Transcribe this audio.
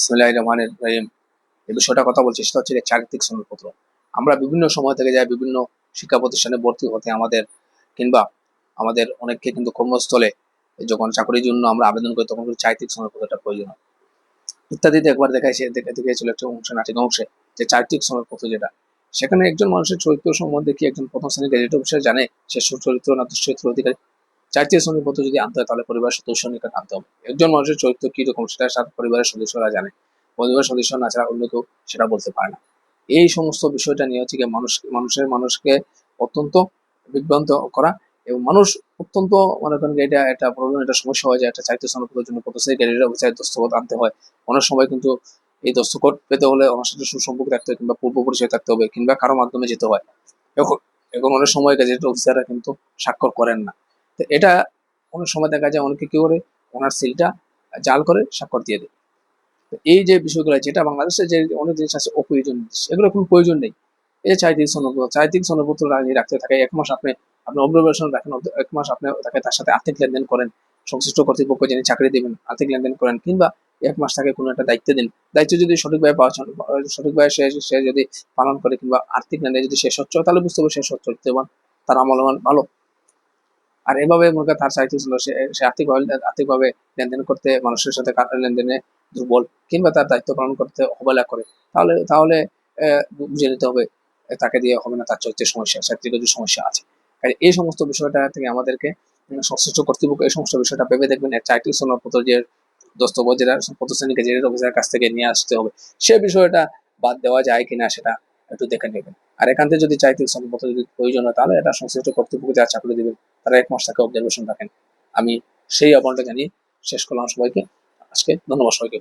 ইসমাইল রহমানের রহিম এই বিষয়টা কথা বলছি, সেটা হচ্ছে চারিত্রিক সনদপত্র আমরা বিভিন্ন সময় থেকে যাই, বিভিন্ন শিক্ষা প্রতিষ্ঠানে ভর্তি হতে আমাদের কিংবা আমাদের অনেককে কিন্তু কর্মস্থলে যখন চাকরির জন্য আমরা আবেদন করি, তখন কিন্তু চারিত্রিক সনদপত্রটা প্রয়োজন হয়। ইত্যাদিতে একবার দেখাইছে দেখে একটা অংশে, নাটক অংশে, যে চারিত্রিক সনদপত্র যেটা। সেখানে একজন মানুষের চরিত্র সম্বন্ধে কি একজন প্রথম শ্রেণির গ্যাজেট অফিসার জানে, সে সুচরিত্র না দুশ্চরিত্র অধিকারী? চারিত্রিক সনদপত্র যদি আনতে হয়, তাহলে পরিবারের সদস্য নিকট আনতে হবে? একজন মানুষের চরিত্র রকম, সেটা সার পরিবারের সদস্যরা জানে। পরিবারের সদস্য না ছাড়া অন্য কেউ সেটা বলতে পারে না। এই সমস্ত বিষয়টা নিয়ে হচ্ছে মানুষ, মানুষের, মানুষকে অত্যন্ত বিভ্রান্ত করা এবং মানুষ অত্যন্ত মনে করেন এটা একটা প্রবলেম একটা সমস্যা হয় যে একটা চারিত্র সনদপত্রের জন্য কত সেই ক্যারিয়ার দস্তখত আনতে হয়। অনেক সময় কিন্তু এই দস্তখত পেতে হলে ওনার সাথে সুসম্পর্ক থাকতে হবে কিংবা পূর্ব পরিচয় থাকতে হবে কিংবা কারও মাধ্যমে যেতে হয়। এখন এখন অনেক সময় গ্যাজেট অফিসাররা কিন্তু স্বাক্ষর করেন না। তো এটা অনেক সময় দেখা যায় অনেকে কি করে? ওনার সিলটা জাল করে স্বাক্ষর দিয়ে দেয়। তো এই যে বিষয়গুলো যেটা বাংলাদেশে যে অনেক জিনিস আছে অপ্রয়োজন জিনিস। এগুলো কোনো প্রয়োজন নেই। এই চারিত্রিক সনদপত্র চারিত্রিক সনদপত্র রাখি রাখতে থাকে, এক মাস আপনি আপনি অবজারভেশন রাখেন এক মাস আপনি তাকে তার সাথে আর্থিক লেনদেন করেন, সংশ্লিষ্ট কর্তৃপক্ষ যিনি চাকরি দেবেন, আর্থিক লেনদেন করেন, কিংবা এক মাস তাকে কোনো একটা দায়িত্ব দিন। দায়িত্ব যদি সঠিকভাবে সঠিকভাবে সে সে যদি পালন করে, কিংবা আর্থিক লেনদেন যদি সে স্বচ্ছ তাহলে বুঝতে হবে সে সচ্চরিত্রবান তার আমলমান ভালো। আর এভাবে মনে তার চাইতে ছিল, সে আর্থিকভাবে আর্থিকভাবে লেনদেন করতে, মানুষের সাথে লেনদেনে দুর্বল কিংবা তার দায়িত্ব পালন করতে অবহেলা করে, তাহলে তাহলে বুঝে নিতে হবে তাকে দিয়ে হবে না তার চরিত্রের সমস্যা চাকরিগত যে সমস্যা আছে। আর এই সমস্ত বিষয়টা থেকে আমাদেরকে সংশ্লিষ্ট কর্তৃপক্ষ এই সমস্ত বিষয়টা ভেবে দেখবেন, এক চাকরি সনদপত্র যে দস্তবজ যেটা প্রতিষ্ঠানিক গেজেটের অফিসারের কাছ থেকে নিয়ে আসতে হবে, সে বিষয়টা বাদ দেওয়া যায় কিনা সেটা একটু দেখে নেবেন। আর এখান থেকে যদি চাইতে সনদপত্র যদি প্রয়োজন হয়, তাহলে এটা সংশ্লিষ্ট কর্তৃপক্ষ যারা চাকরি দেবেন তারা এক মাস তাকে অবজারভেশন রাখেন। আমি সেই আহ্বানটা জানিয়ে শেষ করলাম সবাইকে। আজকে ধন্যবাদ সবাইকে।